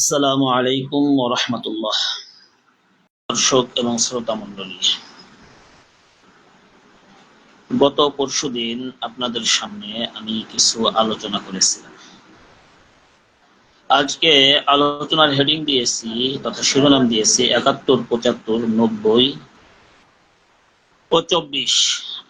আসসালামু আলাইকুম রহমতুল্লাহ। দর্শক এবং শ্রোতা মন্ডলী গত পরশুদিন আপনাদের সামনে আমি কিছু আলোচনা করেছিলাম। আজকে আলোচনার হেডিং দিয়েছি তথা শিরোনাম দিয়েছি একাত্তর, পঁচাত্তর, নব্বই ও চব্বিশ।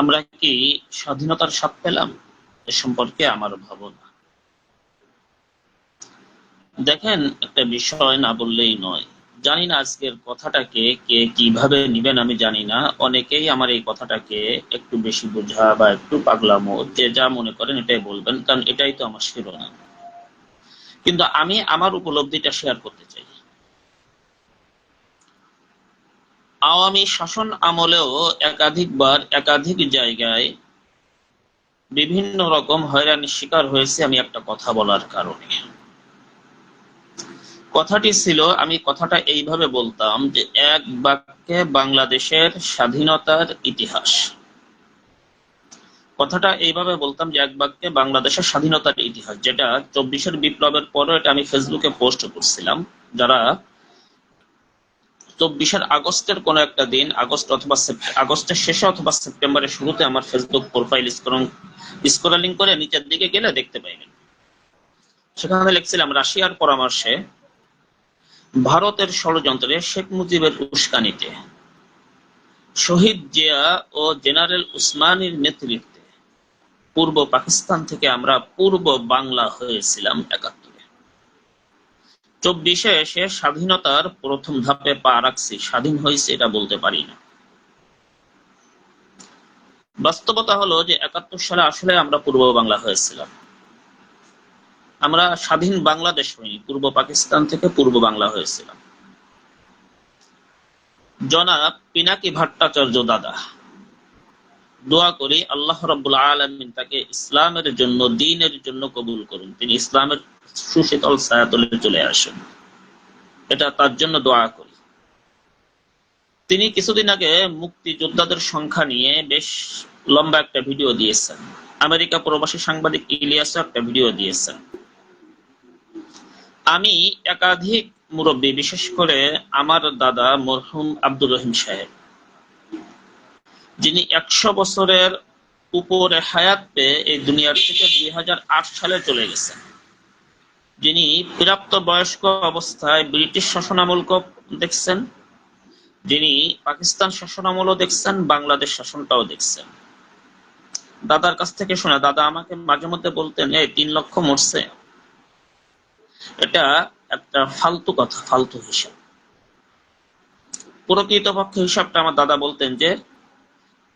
আমরা কি স্বাধীনতার স্বাদ পেলাম? এ সম্পর্কে আমার ভাবনা। দেখেন, একটা বিষয় না বললেই নয়। জানি না আজকের কথাটাকে কে কীভাবে নিবেন আমি জানি না। অনেকেই আমার এই কথাটাকে একটু বেশি বোঝা বা একটু পাগলামো, যে যা মনে করেন এটাই বলবেন, কারণ এটাই তো আমার শিরোনাম। কিন্তু আমি আমার উপলব্ধিটা শেয়ার করতে চাই। আওয়ামী শাসন আমলেও একাধিকবার, একাধিক জায়গায় বিভিন্ন রকম হয়রানির শিকার হয়েছে আমি একটা কথা বলার কারণে। কথাটি ছিল, আমি কথাটা এইভাবে বলতাম যে এক বাক্যে বাংলাদেশের স্বাধীনতার ইতিহাস। কথাটা এইভাবে বলতাম যে এক বাক্যে বাংলাদেশের স্বাধীনতার ইতিহাস, যেটা চব্বিশের বিপ্লবের পরও এটা আমি ফেসবুকে পোস্ট করছিলাম। যারা চব্বিশের আগস্টের কোন একটা দিন, আগস্ট অথবা আগস্টের শেষে অথবা সেপ্টেম্বরের শুরুতে আমার ফেসবুক প্রোফাইল স্ক্রলিং করে নিচের দিকে গেলে দেখতে পাইবেন। সেখানে লিখছিলাম, রাশিয়ার পরামর্শে ভারতের ষড়যন্ত্রে শেখ মুজিবের উস্কানিতে, শহীদ জিয়া ও জেনারেল উসমানীর নেতৃত্বে পূর্ব পাকিস্তান থেকে আমরা পূর্ব বাংলা হয়েছিলাম একাত্তরে। চব্বিশে এসে স্বাধীনতার প্রথম ধাপে পা রাখছি, স্বাধীন হয়েছে এটা বলতে পারি না। বাস্তবতা হলো যে একাত্তর সালে আসলে আমরা পূর্ব বাংলা হয়েছিলাম। আমরা স্বাধীন বাংলাদেশ হইনি, পূর্ব পাকিস্তান থেকে পূর্ব বাংলা হয়েছিলাম। জনাব পিনাকি ভট্টাচার্য দাদা, দোয়া করি আল্লাহ রব্বুল আলমিন তাকে ইসলামের জন্য, দিনের জন্য কবুল করুন। তিনি ইসলামের সুশীতল ছায়াতলে চলে আসেন। এটা তার জন্য দোয়া করি। তিনি কিছুদিন আগে মুক্তিযোদ্ধাদের সংখ্যা নিয়ে বেশ লম্বা একটা ভিডিও দিয়েছেন। আমেরিকা প্রবাসী সাংবাদিক ইলিয়াসও একটা ভিডিও দিয়েছেন। আমি একাধিক মুরব্বী, বিশেষ করে আমার দাদা মরহুম আব্দুর রহিম সাহেব, যিনি একশো বছরের উপরে হায়াত পেয়ে এই দুনিয়ার থেকে দুই সালে চলে গেছেন। যিনি প্রাপ্ত বয়স্ক অবস্থায় ব্রিটিশ শাসনামলকে দেখছেন, যিনি পাকিস্তান শাসনামলও দেখছেন, বাংলাদেশ শাসনটাও দেখছেন। দাদার কাছ থেকে শোনা, দাদা আমাকে মাঝে মধ্যে বলতেন, এই তিন লক্ষ মরছে। এটা একটা ফালতু কথা, ফালতু হিসাব। প্রকৃতপক্ষে হিসাবটা আমার দাদা বলতেন যে,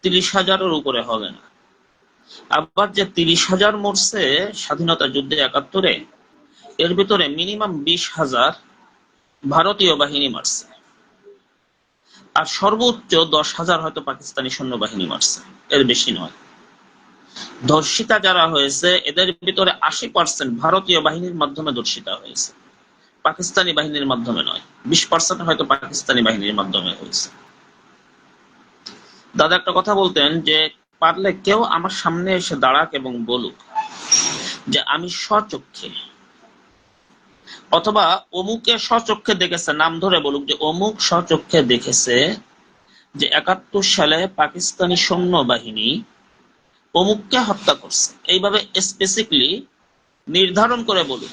তিরিশ হাজারের উপরে হবে না। আবার যে তিরিশ হাজার মরছে স্বাধীনতা যুদ্ধে একাত্তরে, এর ভিতরে মিনিমাম বিশ হাজার ভারতীয় বাহিনী মারছে। আর সর্বোচ্চ দশ হাজার হয়তো পাকিস্তানি সৈন্যবাহিনী মারছে, এর বেশি নয়। ধর্ষিতা যারা হয়েছে, এদের ভিতরে আশি পার্সেন্ট ভারতীয় বাহিনীর মাধ্যমে ধর্ষিতা হয়েছে। পাকিস্তানি বাহিনীর মাধ্যমে নয়, বিশ পার্সেন্ট হয়তো পাকিস্তানি বাহিনীর মাধ্যমে হয়েছে। দাদা, একটা কথা বলতেন যে, পারলে কেউ আমার সামনে এসে দাঁড়াক এবং বলুক যে, আমি স্বচক্ষে, অথবা অমুকে স্বচক্ষে দেখেছে, নাম ধরে বলুক যে, অমুক স্বচক্ষে দেখেছে যে, একাত্তর সালে পাকিস্তানি সৈন্য বাহিনী অমুককে হত্যা করছে। এইভাবে স্পেসিফিকলি নির্ধারণ করে বলুন,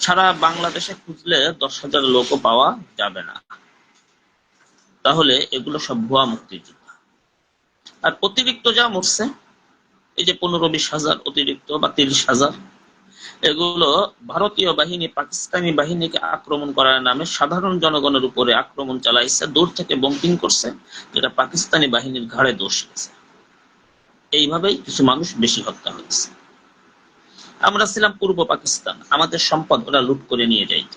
সারা বাংলাদেশে খুঁজলে দশ হাজার লোকও পাওয়া যাবে না। তাহলে এগুলো সব ভুয়া মুক্তিযোদ্ধা। আর অতিরিক্ত যা মরছে, এই যে পনেরো বিশ হাজার অতিরিক্ত বা তিরিশ হাজার, এগুলো ভারতীয় বাহিনী, পাকিস্তানি বাহিনীকে আক্রমণ করার নামে সাধারণ জনগণের উপরে আক্রমণ চালাইছে, দূর থেকে বম্পিং করছে, যেটা পাকিস্তানি বাহিনীর ঘাড়ে দোষ গেছে। এইভাবেই কিছু মানুষ বেশি হত্যা হয়েছে। আমরা ছিলাম পূর্ব পাকিস্তান। আমাদের সম্পদ ওরা লুট করে নিয়ে যাইত।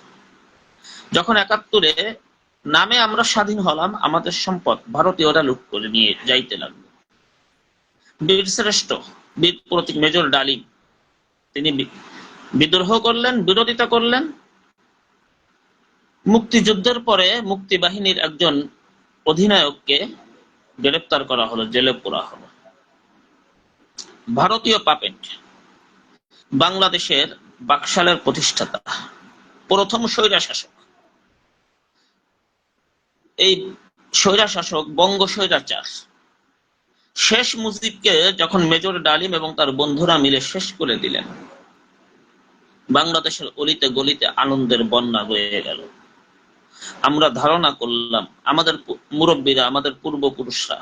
যখন একাত্তরে নামে আমরা স্বাধীন হলাম, আমাদের সম্পদ ভারতীয়রা লুট করে নিয়ে যাইতে লাগল। বীর শ্রেষ্ঠ, বীর প্রতীক মেজর ডালিম, তিনি বিদ্রোহ করলেন, বিরোধিতা করলেন। মুক্তিযুদ্ধের পরে মুক্তি বাহিনীর একজন অধিনায়ককে গ্রেপ্তার করা হলো, জেলে পোড়া হলো। ভারতীয় পাপেট বাংলাদেশের বাকশালের প্রতিষ্ঠাতা, প্রথম স্বৈরা শাসক এই স্বৈরা শাসক বঙ্গ স্বৈরাচার। শেষ মুজিবকে যখন মেজর ডালিম এবং তার বন্ধুরা মিলে শেষ করে দিলেন, বাংলাদেশের অলিতে গলিতে আনন্দের বন্যা বয়ে গেল। আমরা ধারণা করলাম, আমাদের মুরব্বীরা, আমাদের পূর্বপুরুষরা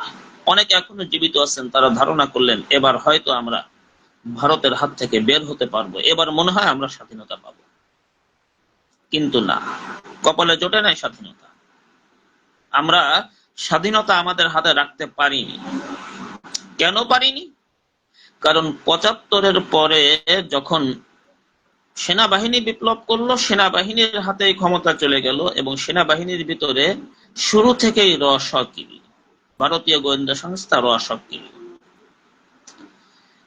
অনেকে এখনও জীবিত আছেন, তারা ধারণা করলেন, এবার হয়তো আমরা ভারতের হাত থেকে বের হতে পারব, এবার মনে হয় আমরা স্বাধীনতা পাবো। কিন্তু না, কপালে জোটে নাই স্বাধীনতা। আমরা স্বাধীনতা আমাদের হাতে রাখতে পারিনি। কেন পারিনি? কারণ পঁচাত্তরের পরে যখন সেনাবাহিনী বিপ্লব করল, সেনাবাহিনীর হাতে ক্ষমতা চলে গেল এবং সেনাবাহিনীর ভিতরে শুরু থেকেই রসকিরি ভারতীয় গোয়েন্দা সংস্থা রসকিরি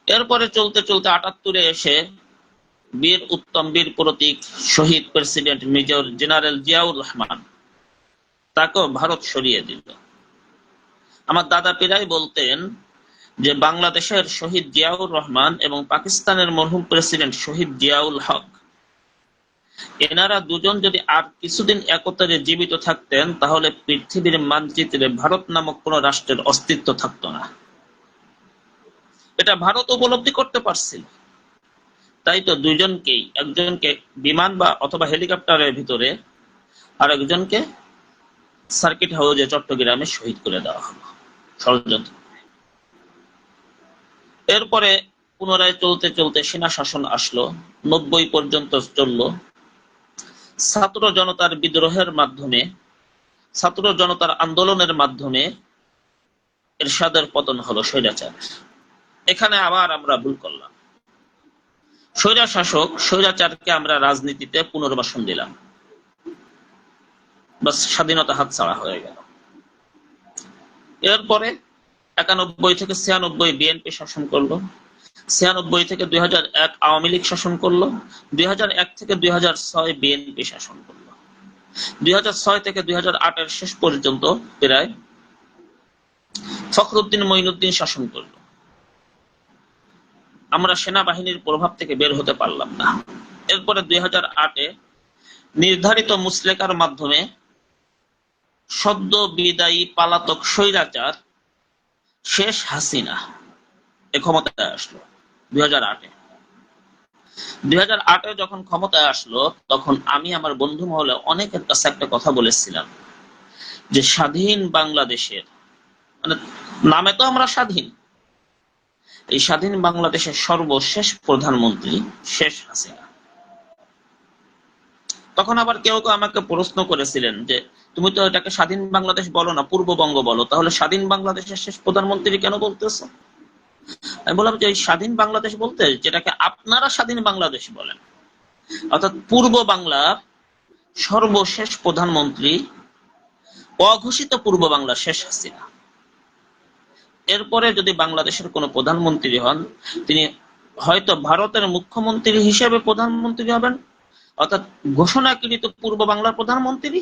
এরপরে চলতে চলতে আটাত্তরে এসে বীর, উত্তম বীর প্রতীক শহীদ president major general Ziaur Rahman তাকেও ভারত সরিয়ে দিল। আমার দাদা পীরাই বলতেন যে, বাংলাদেশের শহীদ জিয়াউর রহমান এবং পাকিস্তানের মরহুম প্রেসিডেন্ট শহীদ জিয়াউল হক এনারা দুজন যদি আর কিছুদিন একতারে জীবিত থাকতেন, তাহলে পৃথিবীর মানচিত্রে ভারত নামক কোন রাষ্ট্রের অস্তিত্ব থাকতো না। এটা ভারত উপলব্ধি করতে পারছিল। তাই তো দুইজনকেই, একজনকে বিমান বা অথবা হেলিকপ্টারের ভিতরে আর একজনকে সার্কিট হাউসে চট্টগ্রামে শহীদ করে দেওয়া হলো। ষড়যন্ত্র। এরপরে পুনরায় চলতে চলতে সেনা শাসন আসলো, নব্বই পর্যন্ত চলল। ছাত্র জনতার বিদ্রোহের মাধ্যমে, ছাত্র জনতার আন্দোলনের মাধ্যমে এরশাদের পতন হলো স্বৈরাচার। এখানে আবার আমরা ভুল করলাম। স্বৈরা শাসক স্বৈরাচারকে আমরা রাজনীতিতে পুনর্বাসন দিলাম। বাস, স্বাধীনতা হাত ছাড়া হয়ে গেল। এরপরে একানব্বই থেকে ছিয়ানব্বই বিএনপি শাসন করল। ছিয়ানব্বই থেকে দুই এক আওয়ামী লীগ শাসন করল, দুই এক থেকে দুই ছয় বিএনপি শাসন করল। দুই ছয় থেকে দুই আটের শেষ পর্যন্ত প্রায় ফখরুদ্দিন মঈনুদ্দিন শাসন করল। আমরা সেনাবাহিনীর প্রভাব থেকে বের হতে পারলাম না। এরপরে দুই হাজার আটে নির্ধারিত মুসলেকার মাধ্যমে সদ্য বিদায়ী পালাতক স্বৈরাচার শেষ হাসিনা ক্ষমতায় আসলো, দুই হাজার আটে। দুই হাজার আটে যখন ক্ষমতায় আসলো, তখন আমি আমার বন্ধু মহলে অনেকের কাছে একটা কথা বলেছিলাম যে স্বাধীন বাংলাদেশের মানে নামে তো আমরা স্বাধীন, এই স্বাধীন বাংলাদেশের সর্বশেষ প্রধানমন্ত্রী শেষ হাসিনা। তখন আবার কেউ কেউ আমাকে প্রশ্ন করেছিলেন যে, তুমি তো এটাকে স্বাধীন বাংলাদেশ বলো না, পূর্ববঙ্গ বলো, তাহলে স্বাধীন বাংলাদেশের শেষ প্রধানমন্ত্রী কেন বলতেছো? আমি বললাম যে স্বাধীন বাংলাদেশ বলতে যেটাকে আপনারা স্বাধীন বাংলাদেশ বলেন, অর্থাৎ পূর্ব বাংলার সর্বশেষ প্রধানমন্ত্রী, অঘোষিত পূর্ব বাংলার শেষ হাসিনা। এরপরে যদি বাংলাদেশের কোনো প্রধানমন্ত্রী হন, তিনি হয়তো ভারতের মুখ্যমন্ত্রী হিসেবে প্রধানমন্ত্রী হবেন, অর্থাৎ ঘোষণাকৃত পূর্ব বাংলার প্রধানমন্ত্রী,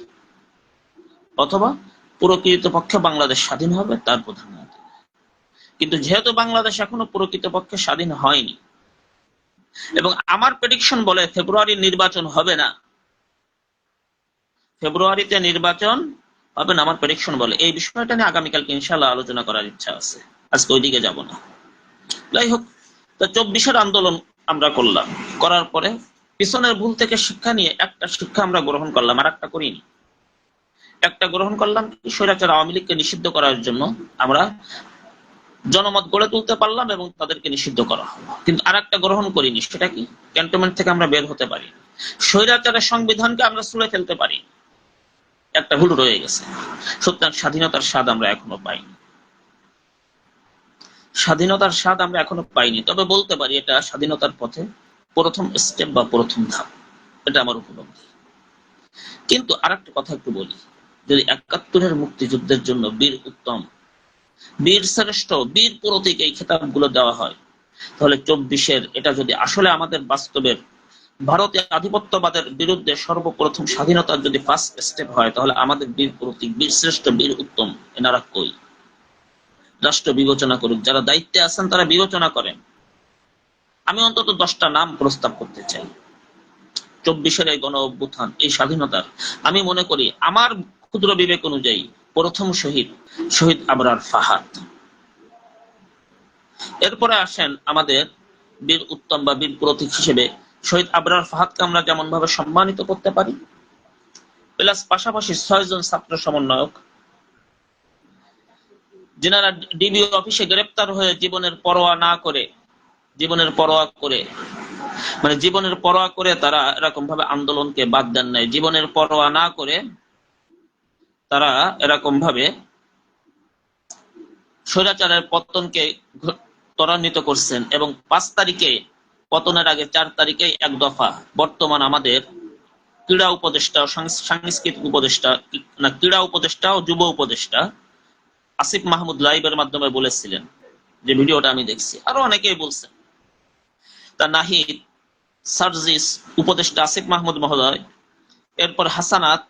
অথবা প্রকৃত পক্ষে বাংলাদেশ স্বাধীন হবে, তার প্রধানমন্ত্রী। কিন্তু যেহেতু বাংলাদেশ এখনও প্রকৃত পক্ষে স্বাধীন হয়নি, এবং আমার প্রেডিকশন বলে ফেব্রুয়ারি নির্বাচন হবে না, ফেব্রুয়ারিতে নির্বাচন হবে না, আমার প্রেডিকশন বলে। এই বিষয়টা নিয়ে আগামীকালকে ইনশাল্লাহ আলোচনা করার ইচ্ছা আছে। আজকে ওইদিকে যাব না। যাই হোক, তো চব্বিশের আন্দোলন আমরা করলাম। করার পরে পিছনের ভুল থেকে শিক্ষা নিয়ে একটা শিক্ষা আমরা গ্রহণ করলাম, আর একটা করিনি। একটা গ্রহণ করলাম স্বৈরাচার আওয়ামী লীগকে নিষিদ্ধ করার জন্য আমরা জনমত গড়ে তুলতে পারলাম এবং তাদেরকে নিষিদ্ধ করা হলো। কিন্তু আর একটা গ্রহণ করিনি, সেটা কি? ক্যান্টনমেন্ট থেকে আমরা বের হতে পারি। স্বৈরাচারের সংবিধানকে আমরা ছুঁড়ে ফেলতে পারি। একটা ভুল রয়ে গেছে। সুতরাং স্বাধীনতার স্বাদ আমরা এখনও পাইনি। স্বাধীনতার স্বাদ আমরা এখনও পাইনি। তবে বলতে পারি, এটা স্বাধীনতার পথে প্রথম স্টেপ বা প্রথম ধাপ। এটা আমার উপলব্ধি। কিন্তু আর একটা কথা একটু বলি। যদি একাত্তরের মুক্তিযুদ্ধের জন্য বীর উত্তম বীর শ্রেষ্ঠ, বীর প্রতীক এই খেতাবগুলো দেওয়া হয়। তাহলে চব্বিশের এটা যদি আসলে আমাদের বাস্তবের ভারতীয় আধিপত্যবাদের বিরুদ্ধে সর্বপ্রথম স্বাধীনতার যদি ফার্স্ট স্টেপ হয়, তাহলে আমাদের বীর প্রতীক বীর শ্রেষ্ঠ, বীর উত্তম, এনারা কই? রাষ্ট্র বিবেচনা করুক, যারা দায়িত্বে আছেন তারা বিবেচনা করেন। আমি অন্তত দশটা নাম প্রস্তাব করতে চাই। চব্বিশের এই গণ অভ্যুত্থান এই স্বাধীনতার। আমি মনে করি, আমার ক্ষুদ্র বিবেক অনুযায়ী প্রথম শহীদ শহীদ আবরার ফাহাদ। এরপরে আসেন আমাদের বীর উত্তম বা বীর প্রতীক হিসেবে শহীদ আবরার ফাহাদকে আমরা যেমন ভাবে সম্মানিত করতে পারি, প্লাস পাশাপাশি ছয়জন ছাত্র সমন্বয়ক, যেনারা ডিবি অফিসে গ্রেপ্তার হয়ে জীবনের পরোয়া না করে, জীবনের পরোয়া করে মানে জীবনের পরোয়া করে তারা এরকম ভাবে আন্দোলনকে বাদ দেন নাই, জীবনের পরোয়া না করে তারা এরকম ভাবে স্বৈরাচারের পতনকে ত্বরান্বিত করছেন এবং পাঁচ তারিখে, পতনের আগে চার তারিখে এক দফা বর্তমান আমাদের ক্রীড়া উপদেষ্টা সাংস্কৃতিক উপদেষ্টা, না, ক্রীড়া উপদেষ্টা ও যুব উপদেষ্টা আসিফ মাহমুদ লাইভের মাধ্যমে বলেছিলেন, যে ভিডিওটা আমি দেখছি। আরও অনেকেই বলছেন। তা নাহিদ সার্জিস উপদেষ্টা আসিফ মাহমুদ মহোদয়, এরপর হাসানাত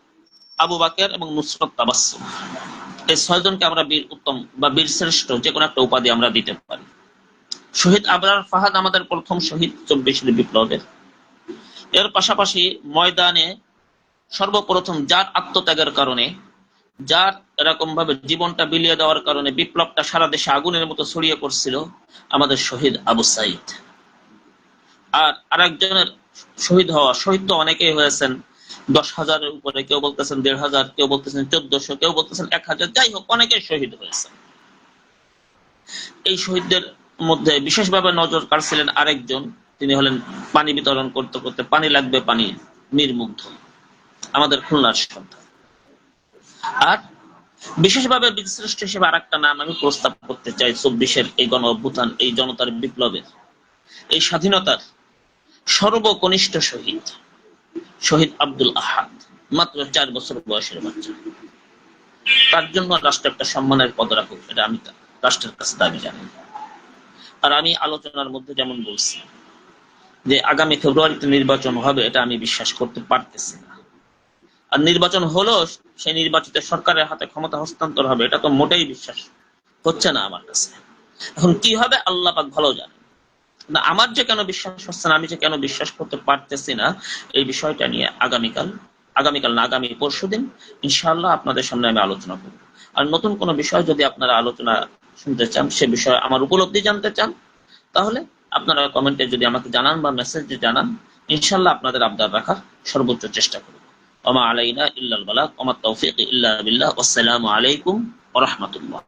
আবু বাকের এবং নুসরত তাবাসসুম। এই ছয়জনকে আমরা বীর উত্তম বা বীর শ্রেষ্ঠ যে কোনো একটা উপাধি আমরা দিতে পারি। শহীদ আবরার ফাহাদ আমাদের প্রথম শহীদ চব্বিশের বিপ্লবের। এর পাশাপাশি ময়দানে সর্বপ্রথম যার আত্মত্যাগের কারণে, যার এরকম ভাবে জীবনটা বিলিয়ে দেওয়ার কারণে বিপ্লবটা সারা দেশে আগুনের মতো ছড়িয়ে পড়ছিল আমাদের শহীদ আবু সাইদ। আর আরেকজনের শহীদ হওয়া, শহীদ তো অনেকেই হয়েছেন দশ হাজারের উপরে কেউ বলতেছেন দেড় হাজার, কেউ বলতেছেন চোদ্দশো, কেউ বলতেছেন এক হাজার, যাই হোক অনেকেই শহীদ হয়েছেন এই শহীদদের মধ্যে বিশেষভাবে নজর কাড়ছিলেন আরেকজন, তিনি হলেন পানি বিতরণ করতে করতে, পানি লাগবে পানি, নির্মুগ্ধ। আমাদের খুলনার সন্তান। আর বিশেষভাবে বীরশ্রেষ্ঠ হিসেবে আর একটা নাম আমি প্রস্তাব করতে চাই চব্বিশের এই গণ অভ্যুত্থান, এই জনতার বিপ্লবের। এই স্বাধীনতার সর্বকনিষ্ঠ শহীদ। শহীদ আব্দুল আহাদ, মাত্র চার বছর বয়সের বাচ্চা। তার জন্য রাষ্ট্র একটা সম্মানের পদ রাখুক এটা আমি রাষ্ট্রের কাছে দাবি জানাই। আর আমি আলোচনার মধ্যে যেমন বলছি, যে আগামী ফেব্রুয়ারিতে নির্বাচন হবে, এটা আমি বিশ্বাস করতে পারতেছি না। আর নির্বাচন হলো, সেই নির্বাচিত সরকারের হাতে ক্ষমতা হস্তান্তর হবে, এটা তো মোটেই বিশ্বাস হচ্ছে না আমার কাছে। এখন কি হবে, আল্লাহ পাক ভালো জানে। না, আমার যে কেন বিশ্বাস হচ্ছে না, আমি যে কেন বিশ্বাস করতে পারতেছি না, এই বিষয়টা নিয়ে আগামীকাল আগামীকাল না, আগামী পরশু দিন, ইনশাআল্লাহ আপনাদের সামনে আমি আলোচনা করব। আর নতুন কোনো বিষয় যদি আপনারা আলোচনা শুনতে চান, সে বিষয়ে আমার উপলব্ধি জানতে চান, তাহলে আপনারা কমেন্টে যদি আমাকে জানান বা মেসেজে জানান, ইনশাআল্লাহ আপনাদের আবদার রাখার সর্বোচ্চ চেষ্টা করব। ওমা আলাইনা ইল্লাল বালাগ ওমা তৌফিক ইল্লা বিল্লাহ আসসালামু আলাইকুম ওয়া রাহমাতুল্লাহ।